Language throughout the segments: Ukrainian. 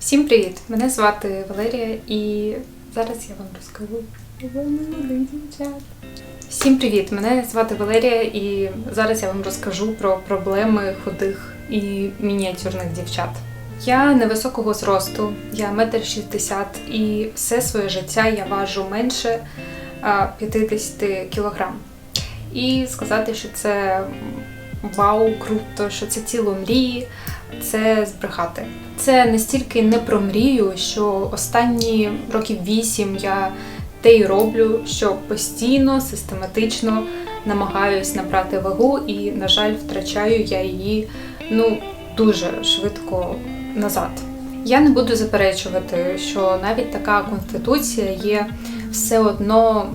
Всім привіт! Мене звати Валерія і зараз я вам розкажу дівчат. Всім привіт! Мене звати Валерія і зараз я вам розкажу про проблеми худих і мініатюрних дівчат. Я невисокого зросту, я метр шістдесят і все своє життя я важу менше а, 50 кілограм. І сказати, що це вау, круто, що це ціло мрії, це збрехати. Це настільки не про мрію, що останні років вісім я те й роблю, що постійно, систематично намагаюсь набрати вагу, і, на жаль, втрачаю я її ну дуже швидко назад. Я не буду заперечувати, що навіть така конституція є все одно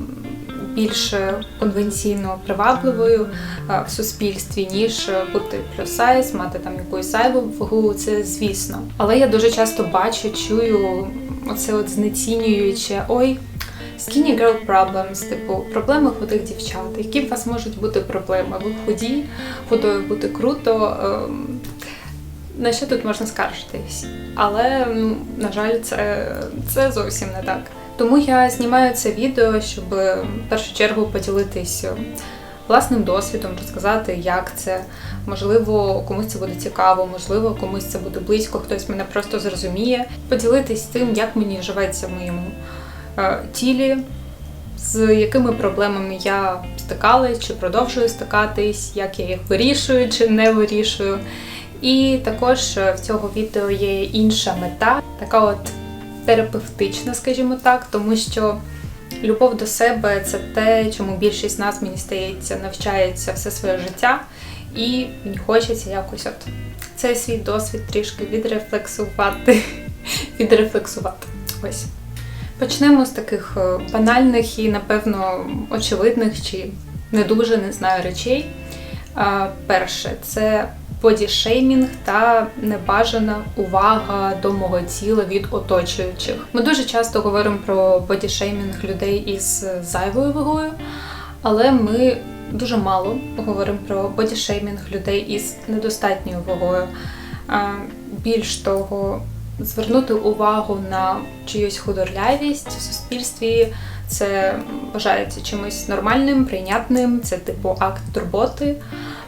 більш конвенційно привабливою е, в суспільстві, ніж бути плюс-сайз, мати там якусь вагу, це звісно. Але я дуже часто бачу, чую оце от знецінююче ой. Skinny girl problems, типу проблеми худих дівчат. Які в вас можуть бути проблеми? Ви худі, худою бути круто. ем, На що тут можна скаржитись? Але, на жаль, це, це зовсім не так. Тому я знімаю це відео, щоб в першу чергу поділитись власним досвідом, розказати, як це. Можливо, комусь це буде цікаво, можливо, комусь це буде близько, хтось мене просто зрозуміє. Поділитись тим, як мені живеться в моєму е, тілі, з якими проблемами я стикалась чи продовжую стикатись, як я їх вирішую чи не вирішую. І також е, в цього відео є інша мета, така от терапевтична, скажімо так, тому що любов до себе це те, чому більшість нас, мені здається, навчається все своє життя, і мені хочеться якось от цей свій досвід трішки відрефлексувати. відрефлексувати. Ось. Почнемо з таких е, банальних і, напевно, очевидних чи не дуже не знаю речей. Перше, це бодішеймінг та небажана увага до мого тіла від оточуючих. Ми дуже часто говоримо про бодішеймінг людей із зайвою вагою, але ми дуже мало говоримо про бодішеймінг людей із недостатньою вагою. Більш того, звернути увагу на чиюсь худорлявість в суспільстві. Це вважається чимось нормальним, прийнятним, це типу акт турботи.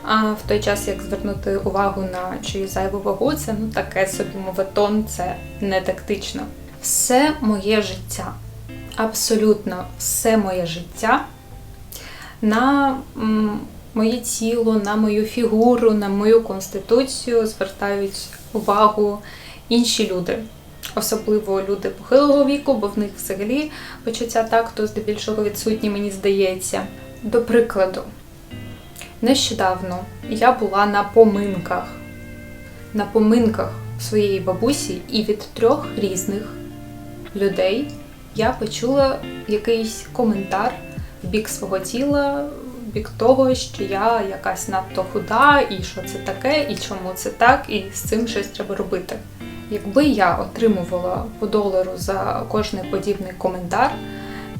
А в той час, як звернути увагу на чиюсь зайву вагу, це ну таке собі моветон, це не тактично. Все моє життя, абсолютно все моє життя на моє тіло, на мою фігуру, на мою конституцію звертають увагу інші люди. Особливо люди похилого віку, бо в них взагалі почуття такту здебільшого відсутні, мені здається. До прикладу, нещодавно я була на поминках. На поминках своєї бабусі, і від трьох різних людей я почула якийсь коментар в бік свого тіла, в бік того, що я якась надто худа, і що це таке, і чому це так, і з цим щось треба робити. Якби я отримувала по долару за кожний подібний коментар,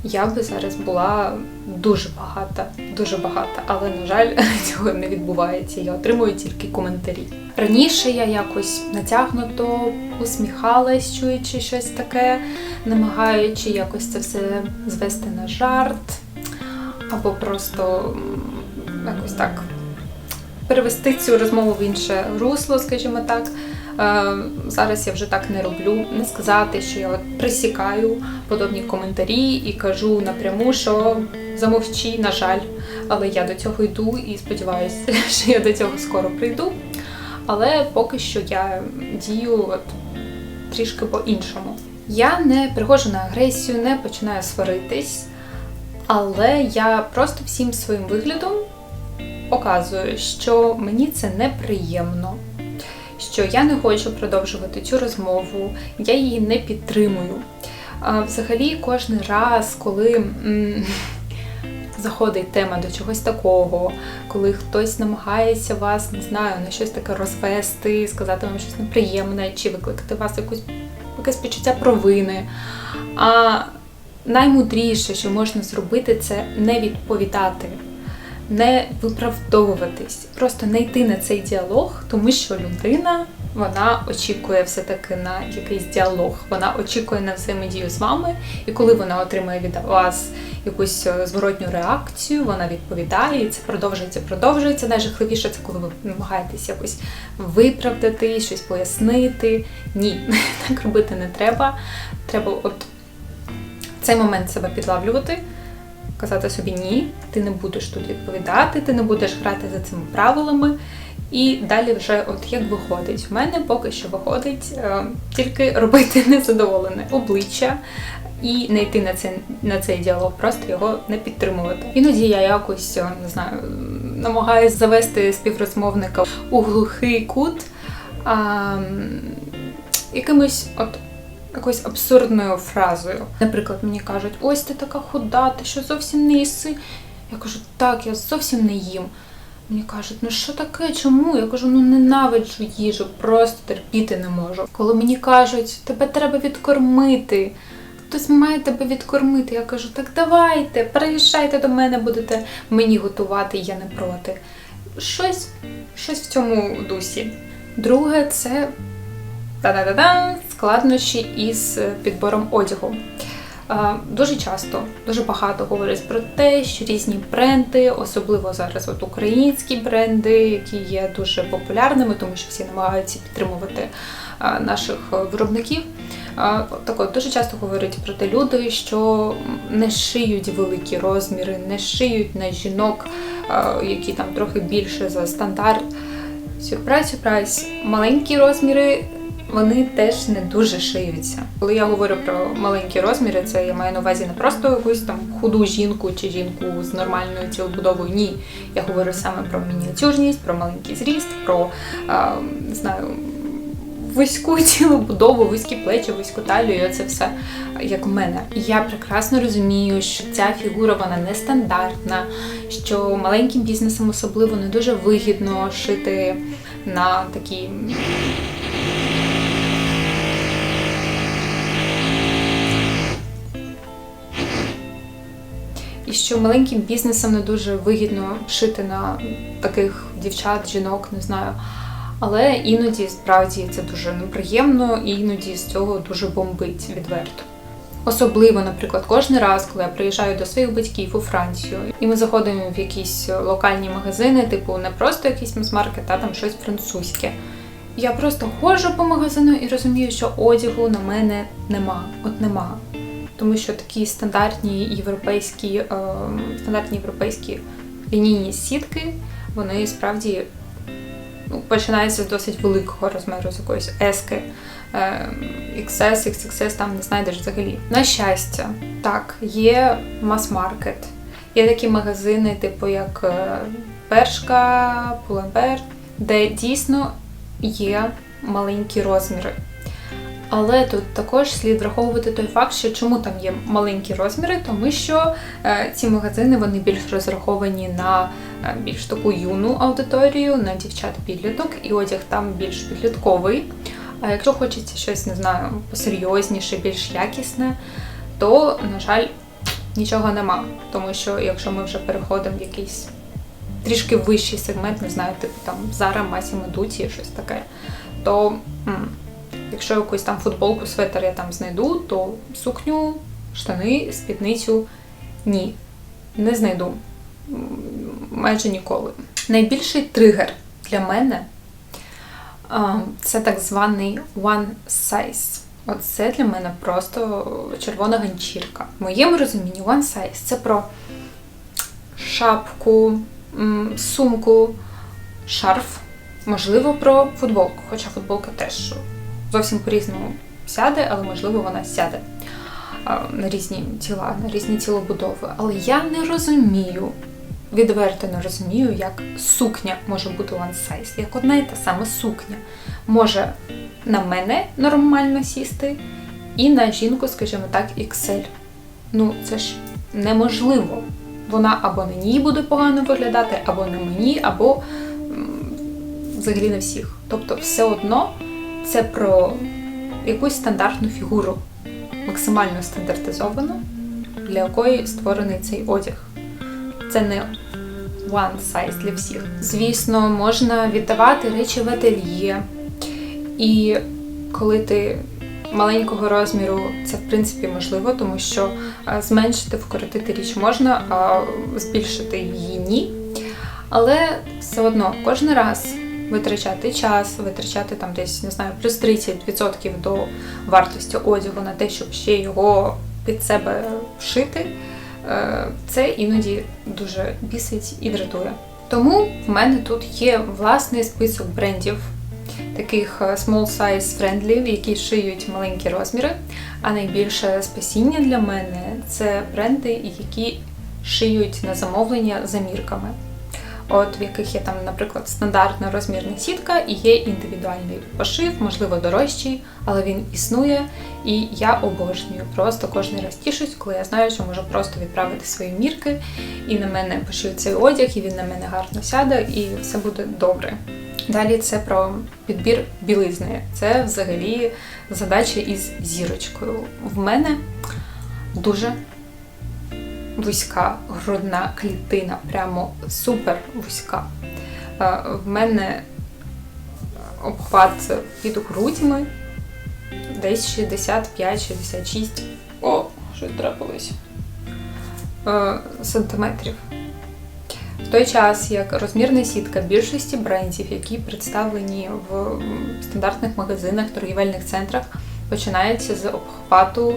я би зараз була дуже багата, дуже багата, але на жаль, цього не відбувається. Я отримую тільки коментарі. Раніше я якось натягнуто усміхалась, чуючи щось таке, намагаючи якось це все звести на жарт, або просто якось так перевести цю розмову в інше русло, скажімо так. Е, Зараз я вже так не роблю. Не сказати, що я от присікаю подобні коментарі і кажу напряму, що замовчи, на жаль, але я до цього йду і сподіваюся, що я до цього скоро прийду. Але поки що я дію от трішки по-іншому. Я не приходжу на агресію, не починаю сваритись, але я просто всім своїм виглядом показую, що мені це неприємно що я не хочу продовжувати цю розмову, я її не підтримую. Взагалі, кожен раз, коли заходить тема до чогось такого, коли хтось намагається вас, не знаю, на щось таке розвести, сказати вам щось неприємне, чи викликати вас якусь якесь почуття провини. А наймудріше, що можна зробити, це не відповідати не виправдовуватись, просто не йти на цей діалог, тому що людина вона очікує все-таки на якийсь діалог, вона очікує на взаємодію з вами, і коли вона отримує від вас якусь е, зворотню реакцію, вона відповідає, і це продовжується, продовжується. Найжахливіше це коли ви намагаєтесь якось виправдати, щось пояснити. Ні, так робити не треба. Треба от цей момент себе підлавлювати казати собі ні, ти не будеш тут відповідати, ти не будеш грати за цими правилами. І далі вже, от як виходить, в мене поки що виходить е, тільки робити незадоволене обличчя і не йти на цей, на цей діалог, просто його не підтримувати. Іноді я якось е, не знаю, намагаюся завести співрозмовника у глухий кут а, якимось от якоюсь абсурдною фразою. Наприклад, мені кажуть, ось ти така худа, ти що зовсім не їси. Я кажу, так, я зовсім не їм. Мені кажуть, ну що таке, чому? Я кажу, ну ненавиджу їжу, просто терпіти не можу. Коли мені кажуть, тебе треба відкормити, хтось має тебе відкормити. Я кажу, так давайте, переїжджайте до мене, будете мені готувати, я не проти. Щось, щось в цьому дусі. Друге, це та-да-да-да, складнощі із підбором одягу. Дуже часто, дуже багато говорять про те, що різні бренди, особливо зараз от українські бренди, які є дуже популярними, тому що всі намагаються підтримувати наших виробників. Так от дуже часто говорять про те люди, що не шиють великі розміри, не шиють на жінок, які там трохи більше за стандарт. Сюрприз, сюрприз, маленькі розміри вони теж не дуже шиються. Коли я говорю про маленькі розміри, це я маю на увазі не просто якусь там худу жінку чи жінку з нормальною тілобудовою. Ні, я говорю саме про мініатюрність, про маленький зріст, про а, не знаю. Вузьку тілобудову, вузькі плечі, вузьку талію, це все як у мене. Я прекрасно розумію, що ця фігура вона нестандартна, що маленьким бізнесам особливо не дуже вигідно шити на такі і що маленьким бізнесам не дуже вигідно шити на таких дівчат, жінок, не знаю. Але іноді справді це дуже неприємно, і іноді з цього дуже бомбить відверто. Особливо, наприклад, кожен раз, коли я приїжджаю до своїх батьків у Францію, і ми заходимо в якісь локальні магазини, типу не просто якийсь мас-маркет, а там щось французьке. Я просто ходжу по магазину і розумію, що одягу на мене нема. От нема тому що такі стандартні європейські е, стандартні європейські лінійні сітки, вони справді ну, починаються з досить великого розміру, з якоїсь ески. XS, XXS, там не знайдеш взагалі. На щастя, так, є мас-маркет. Є такі магазини, типу як е, Першка, Пуленбер, де дійсно є маленькі розміри. Але тут також слід враховувати той факт, що чому там є маленькі розміри, тому що е, ці магазини вони більш розраховані на е, більш таку юну аудиторію, на дівчат-підліток, і одяг там більш підлітковий. А якщо хочеться щось, не знаю, посерйозніше, більш якісне, то, на жаль, нічого нема. Тому що якщо ми вже переходимо в якийсь трішки вищий сегмент, не знаю, типу там Zara, Massimo Dutti, щось таке, то. Якщо якусь там футболку, светер я там знайду, то сукню, штани, спідницю ні. Не знайду. Майже ніколи. Найбільший тригер для мене це так званий one size. Оце для мене просто червона ганчірка. В моєму розумінні one size це про шапку, сумку, шарф, можливо, про футболку. Хоча футболка теж зовсім по-різному сяде, але можливо вона сяде на різні тіла, на різні тілобудови. Але я не розумію, відверто не розумію, як сукня може бути one. Як одна і та сама сукня може на мене нормально сісти, і на жінку, скажімо так, XL. Ну, це ж неможливо. Вона або на ній буде погано виглядати, або на мені, або взагалі на всіх. Тобто, все одно це про якусь стандартну фігуру, максимально стандартизовану, для якої створений цей одяг. Це не one size для всіх. Звісно, можна віддавати речі в ательє І коли ти маленького розміру, це в принципі можливо, тому що е, зменшити, вкоротити річ можна, а збільшити її ні. Але все одно кожен раз витрачати час, витрачати там десь, не знаю, плюс 30% до вартості одягу на те, щоб ще його під себе вшити, е, це іноді дуже бісить і дратує. Тому в мене тут є власний список брендів, таких е, small size friendly, які шиють маленькі розміри. А найбільше спасіння для мене це бренди, які шиють на замовлення за мірками. От в яких є там, наприклад, стандартна розмірна сітка і є індивідуальний пошив, можливо, дорожчий, але він існує. І я обожнюю. Просто кожен раз тішусь, коли я знаю, що можу просто відправити свої мірки, і на мене пошиють цей одяг, і він на мене гарно сяде, і все буде добре. Далі це про підбір білизни. Це взагалі задача із зірочкою. В мене дуже вузька грудна клітина, прямо супер вузька. Е, В мене обхват під грудьми десь 65-66. О, що трапилось. Е, Сантиметрів. В той час, як розмірна сітка більшості брендів, які представлені в стандартних магазинах, торгівельних центрах, починається з обхвату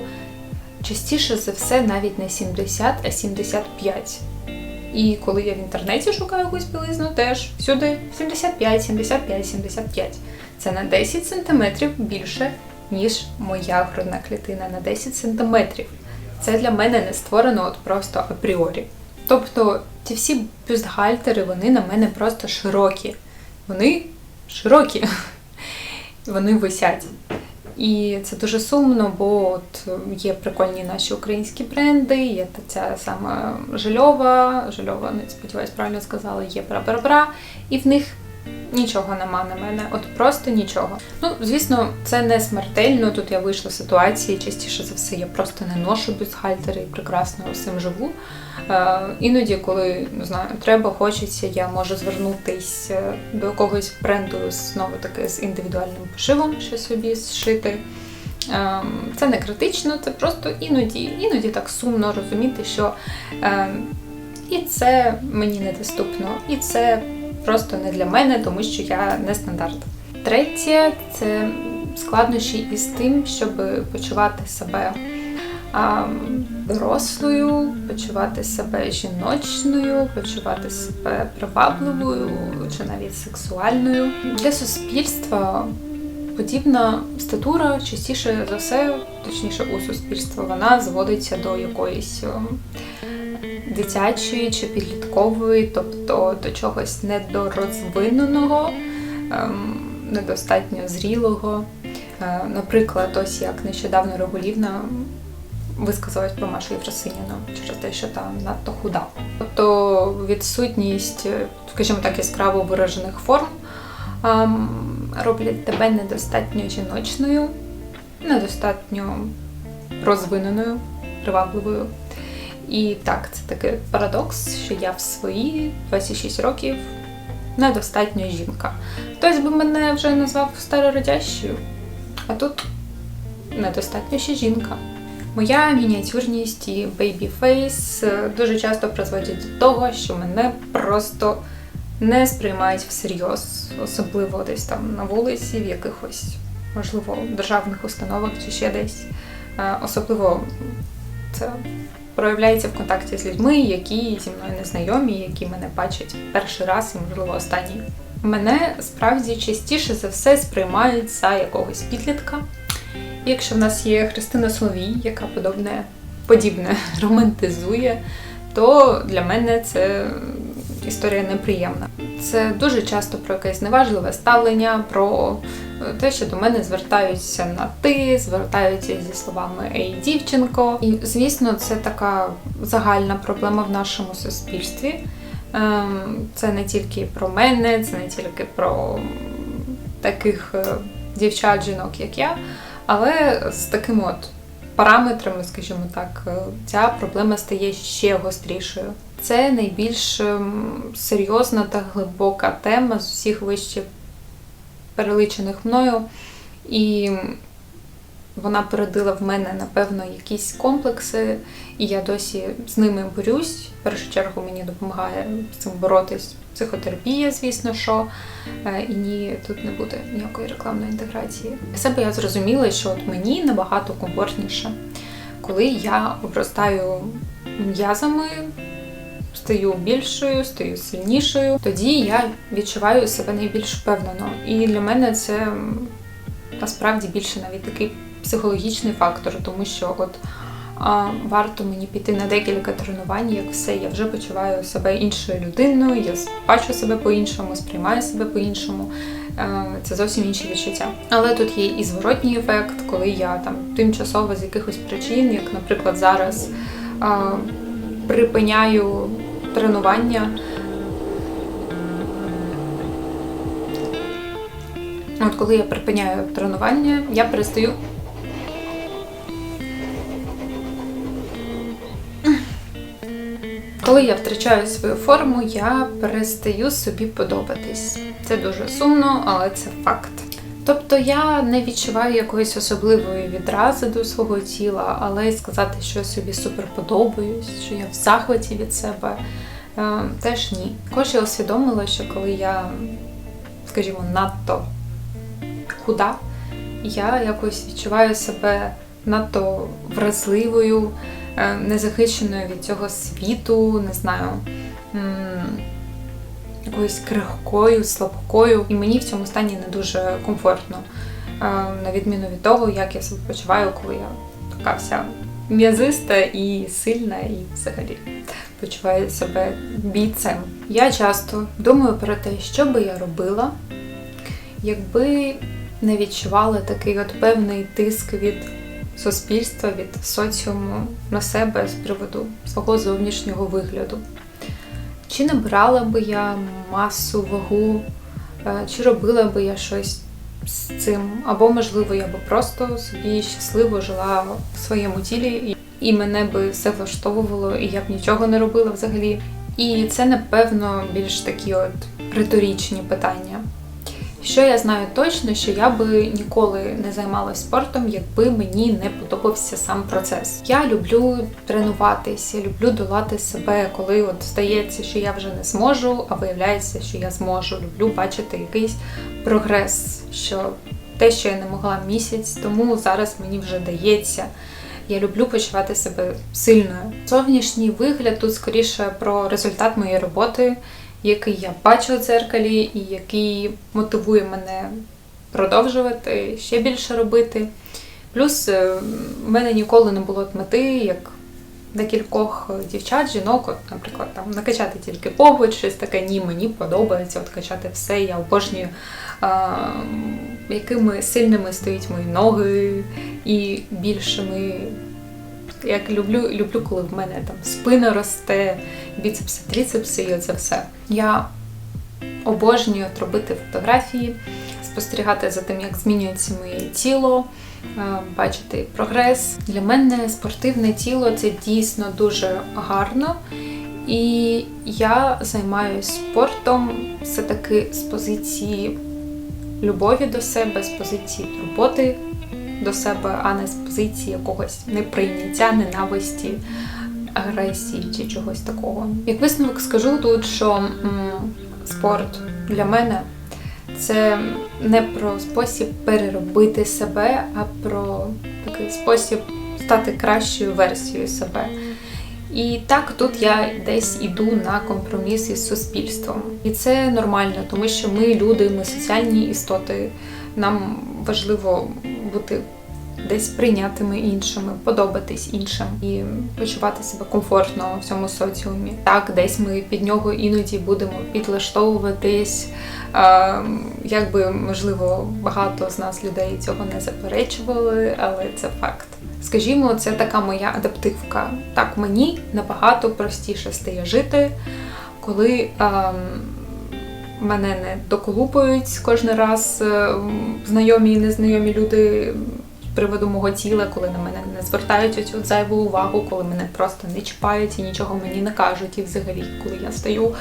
частіше за все навіть не 70, а 75. І коли я в інтернеті шукаю якусь білизну, теж всюди 75, 75, 75. Це на 10 см більше, ніж моя грудна клітина на 10 см. Це для мене не створено от просто апріорі. Тобто ті всі бюстгальтери, вони на мене просто широкі. Вони широкі. Вони висять. І це дуже сумно, бо от є прикольні наші українські бренди, є та ця сама Жильова, Жильова, не сподіваюсь, правильно сказала, є бра-бра-бра, і в них нічого нема на мене, от просто нічого. Ну, звісно, це не смертельно. Тут я вийшла з ситуації, частіше за все, я просто не ношу бюстгальтери і прекрасно цим живу. Е, іноді, коли не знаю, треба, хочеться, я можу звернутися до якогось бренду знову таки з індивідуальним пошивом, що собі зшити. Е, Це не критично, це просто іноді, іноді так сумно розуміти, що е, і це мені недоступно, і це просто не для мене, тому що я не стандарт. Третє це складнощі із тим, щоб почувати себе дорослою, почувати себе жіночною, почувати себе привабливою чи навіть сексуальною. Для суспільства подібна статура частіше за все, точніше у суспільства, вона зводиться до якоїсь дитячої чи підліткової, тобто до чогось недорозвиненого, ем, недостатньо зрілого. Е, Наприклад, ось як нещодавно Регулівна висказалась про Машу Євросиніну через те, що там надто худа. Тобто відсутність, е, скажімо так, яскраво виражених форм ем, роблять тебе недостатньо жіночною, недостатньо розвиненою, привабливою. І так, це такий парадокс, що я в свої 26 років недостатньо жінка. Хтось би мене вже назвав старородящою, а тут недостатньо ще жінка. Моя мініатюрність і бейбі-фейс дуже часто призводять до того, що мене просто не сприймають всерйоз, особливо десь там на вулиці, в якихось, можливо, державних установах чи ще десь. Е, Особливо це проявляється в контакті з людьми, які зі мною не знайомі, які мене бачать перший раз і, можливо, останній. Мене справді частіше за все сприймають за якогось підлітка. І Якщо в нас є Христина Соловій, яка подобне, подібне романтизує, то для мене це історія неприємна. Це дуже часто про якесь зневажливе ставлення, про те, що до мене звертаються на ти, звертаються зі словами Ей, дівчинко. І звісно, це така загальна проблема в нашому суспільстві. Ем, Це не тільки про мене, це не тільки про таких е, дівчат, жінок, як я, але з такими от параметрами, скажімо так, е, ця проблема стає ще гострішою. Це найбільш ем, серйозна та глибока тема з усіх вище переличених мною, і вона породила в мене, напевно, якісь комплекси, і я досі з ними борюсь. В першу чергу мені допомагає з цим боротись психотерапія, звісно, що Е, і ні, тут не буде ніякої рекламної інтеграції. Себе я зрозуміла, що от мені набагато комфортніше, коли я обростаю м'язами, стаю більшою, стаю сильнішою. Тоді я відчуваю себе найбільш впевнено. І для мене це насправді більше навіть такий психологічний фактор, тому що от а, варто мені піти на декілька тренувань, як все, я вже почуваю себе іншою людиною, я бачу себе по-іншому, сприймаю себе по-іншому. Е, Це зовсім інші відчуття. Але тут є і зворотній ефект, коли я там тимчасово з якихось причин, як, наприклад, зараз припиняю тренування. От коли я припиняю тренування, я перестаю. Коли я втрачаю свою форму, я перестаю собі подобатись. Це дуже сумно, але це факт. Тобто я не відчуваю якоїсь особливої відрази до свого тіла, але сказати, що я собі супер подобаюсь, що я в захваті від себе, е, теж ні. Також я усвідомила, що коли я, скажімо, надто худа, я якось відчуваю себе надто вразливою, е, незахищеною від цього світу, не знаю, якоюсь крихкою, слабкою. І мені в цьому стані не дуже комфортно, е, на відміну від того, як я себе почуваю, коли я така вся м'язиста і сильна, і взагалі почуваю себе бійцем. Я часто думаю про те, що би я робила, якби не відчувала такий от певний тиск від суспільства, від соціуму на себе з приводу свого зовнішнього вигляду. Чи набирала би я масу вагу, е, чи робила би я щось з цим, або, можливо, я би просто собі щасливо жила в своєму тілі, і мене би все влаштовувало, і я б нічого не робила взагалі. І це, напевно, більш такі от риторичні питання. Що я знаю точно, що я би ніколи не займалася спортом, якби мені не подобався сам процес. Я люблю тренуватися, люблю долати себе, коли от здається, що я вже не зможу, а виявляється, що я зможу. Люблю бачити якийсь прогрес, що те, що я не могла місяць, тому зараз мені вже дається. Я люблю почувати себе сильною. Зовнішній вигляд тут скоріше про результат моєї роботи який я бачу в дзеркалі, і який мотивує мене продовжувати ще більше робити. Плюс е, в мене ніколи не було мети, як декількох дівчат, жінок, от, наприклад, там накачати тільки побут, щось таке, ні, мені подобається от качати все. Я обожнюю, а, якими сильними стоять мої ноги і більшими. Як люблю, люблю, коли в мене там спина росте, біцепси, тріцепси і оце все. Я обожнюю робити фотографії, спостерігати за тим, як змінюється моє тіло, е, бачити прогрес. Для мене спортивне тіло це дійсно дуже гарно. І я займаюся спортом все-таки з позиції любові до себе, з позиції турботи до себе, а не з позиції якогось неприйняття, ненависті, агресії чи чогось такого. Як висновок скажу тут, що м, спорт для мене це не про спосіб переробити себе, а про такий спосіб стати кращою версією себе. І так тут я десь іду на компроміс із суспільством. І це нормально, тому що ми люди, ми соціальні істоти. Нам важливо бути десь прийнятими іншими, подобатись іншим і почувати себе комфортно в цьому соціумі. Так, десь ми під нього іноді будемо підлаштовуватись. Якби можливо багато з нас людей цього не заперечували, але це факт. Скажімо, це така моя адаптивка. Так, мені набагато простіше стає жити, коли. Е, Мене не доколупують кожен раз е, знайомі і незнайомі люди з приводу мого тіла, коли на мене не звертають оцю зайву увагу, коли мене просто не чіпають і нічого мені не кажуть. І взагалі, коли я стаю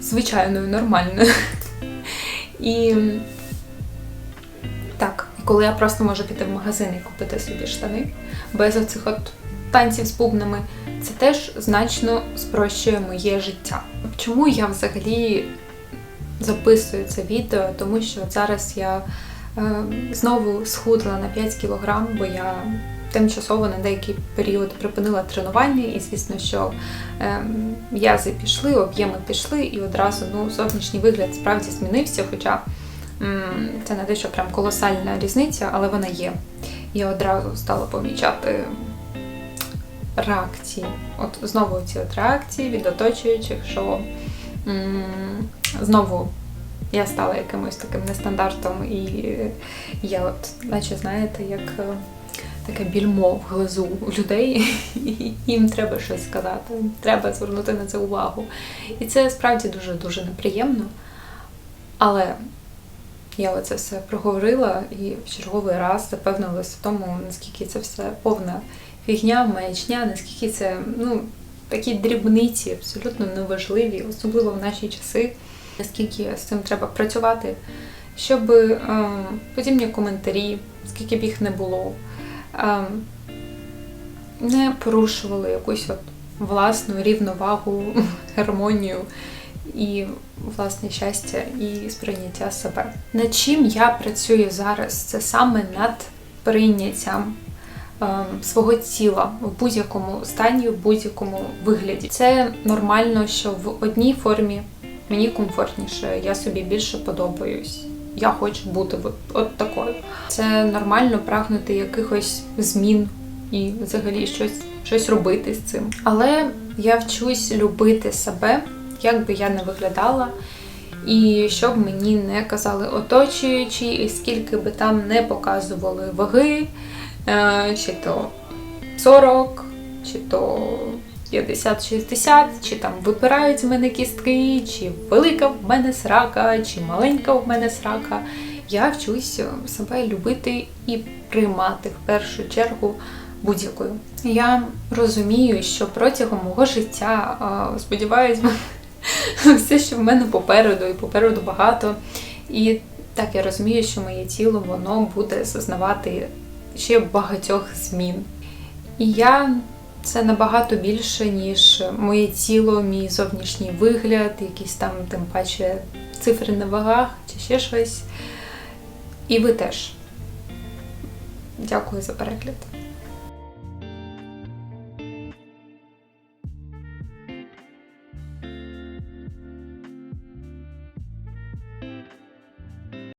звичайною, нормальною. І І коли я просто можу піти в магазин і купити собі штани без оцих от танців з бубнами, це теж значно спрощує моє життя. Чому я взагалі записую це відео? Тому що зараз я е, знову схудла на 5 кілограм, бо я тимчасово на деякий період припинила тренування, і звісно, що е, м'язи пішли, об'єми пішли, і одразу ну, зовнішній вигляд справді змінився. Хоча це не те, що прям колосальна різниця, але вона є. Я одразу стала помічати реакції. От знову ці от реакції від оточуючих, що м, знову я стала якимось таким нестандартом, і я, от, наче, знаєте, як е, таке більмо в глазу людей, і їм треба щось сказати, треба звернути на це увагу. І це справді дуже-дуже неприємно. Але я оце все проговорила і в черговий раз запевнилася в тому, наскільки це все повна фігня, маячня, наскільки це ну, такі дрібниці абсолютно неважливі, особливо в наші часи, наскільки з цим треба працювати, щоб е, подібні коментарі, скільки б їх не було, е, не порушували якусь от власну рівновагу, гармонію і власне щастя і сприйняття себе. Над чим я працюю зараз? Це саме над прийняттям ем, свого тіла в будь-якому стані, в будь-якому вигляді. Це нормально, що в одній формі мені комфортніше, я собі більше подобаюсь. Я хочу бути от, такою. Це нормально прагнути якихось змін і взагалі щось, щось робити з цим. Але я вчусь любити себе, як би я не виглядала, і щоб мені не казали оточуючі, і скільки би там не показували ваги, е, чи то 40, чи то 50-60, чи там випирають з мене кістки, чи велика в мене срака, чи маленька в мене срака. Я вчусь себе любити і приймати в першу чергу будь-якою. Я розумію, що протягом мого життя, а, сподіваюсь, все, що в мене попереду, і попереду багато. І так я розумію, що моє тіло воно буде зазнавати ще багатьох змін. І я це набагато більше, ніж моє тіло, мій зовнішній вигляд, якісь там, тим паче, цифри на вагах чи ще щось. І ви теж. Дякую за перегляд.